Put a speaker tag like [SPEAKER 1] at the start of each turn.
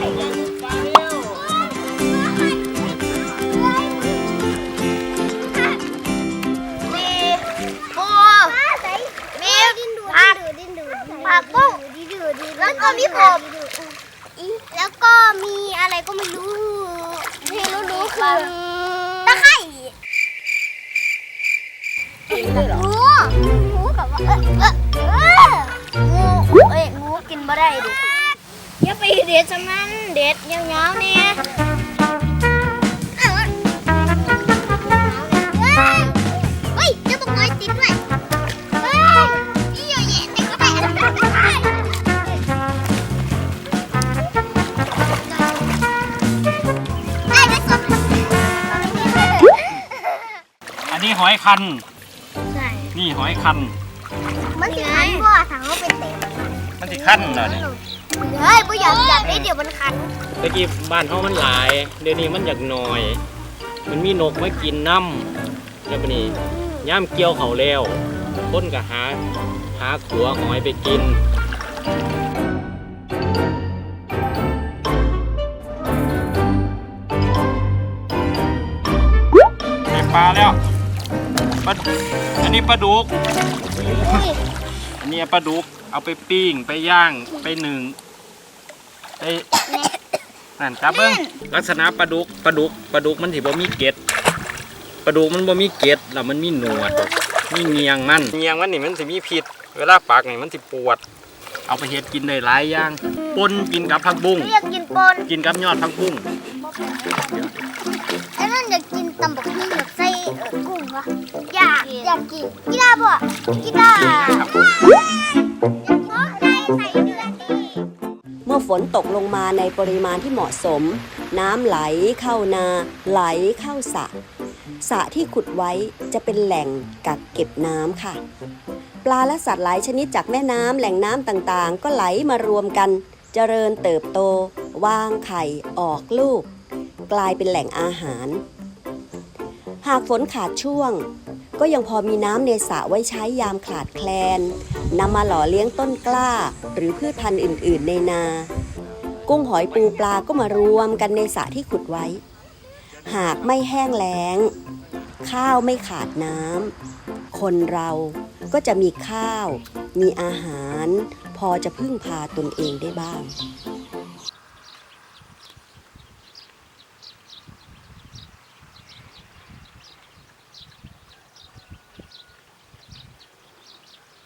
[SPEAKER 1] มีปูมีผักผักบุ้งแล้วก็มีผมแล้วก็มีอะไรก็ไม่รู้ที่รู้ๆคือตะไคร่งูงูกับว่าเออเออเอองูเอ้ยงูกินบ่ได้ดิ อย่าไปเด็ดซะมันเด็ดยาวๆเนี่ยเฮ้ยเจ้าบอกน้อยติดด้วยเฮ้ยนี่เยอะแยะแต่ก็ได้ไอ้ไม่สน
[SPEAKER 2] อันนี้หอยคัน
[SPEAKER 1] ใช่
[SPEAKER 2] นี่หอยคัน
[SPEAKER 1] มันสิคันบ่ถังเขาเป็นเตะ
[SPEAKER 2] มันสิคันเหรอเนี่ย
[SPEAKER 1] เฮ้ยบ่อยากอยากได้เดี๋ยวมันคัน
[SPEAKER 2] ตะกี้บ้านเฮามันหลาย เดี๋ยวนี้มันอยากหน่อย มันมีนกมากินน้ำแล้วบัดนี้ย่ามเกี่ยวเขาแล้วคนก็หา หาขัวหอยไปกินได้ปลาแล้วปลาอันนี้ปลาดุก อันนี้ปลาดุก เอาไปปิ้งไปย่างไปหนึ่งไปนั่นครับเบิ้งลักษณะปลาดุกปลาดุกปลาดุกมันสิบ่มีเกล็ดปลาดุกมันบ่มีเกล็ดแล้วมันมีหนวดมีเงียงมันเงียงมันนี่มันสิมีพิษเวลาปักนี่มันสิปวด เอาไปเฮ็ดกินได้หลายอย่างปนกินกับผักบุ้ง
[SPEAKER 1] เรียกกินปน
[SPEAKER 2] กินกับยอดผักบุ้ง
[SPEAKER 1] ไอ้นั่นอยากกินตำบักหุ่งแบบใส่เอ่อกุ้งวะอยากอยากกินกีฬาบ่กีฬา อยากกินใส่ใส่เดือดดี
[SPEAKER 3] เมื่อฝนตกลงมาในปริมาณที่เหมาะสม น้ำไหลเข้านา ไหลเข้าสระสระที่ขุดไว้จะเป็นแหล่งกักเก็บน้ำค่ะ ปลาและสัตว์หลายชนิดจากแม่น้ำแหล่งน้ำต่างๆ ก็ไหลมารวมกัน เจริญเติบโต วางไข่ออกลูก กลายเป็นแหล่งอาหาร หากฝนขาดช่วง ก็ยังพอมีน้ำในสระไว้ใช้ยามขาดแคลนนำมาหล่อเลี้ยงต้นกล้า หรือพืชพันธุ์อื่น ๆ ในนา กุ้งหอยปูปลาก็มารวมกันในสระที่ขุดไว้ หากไม่แห้งแล้ง ข้าวไม่ขาดน้ำคนเราก็จะมีข้าว มีอาหาร พอจะพึ่งพาตนเองได้บ้าง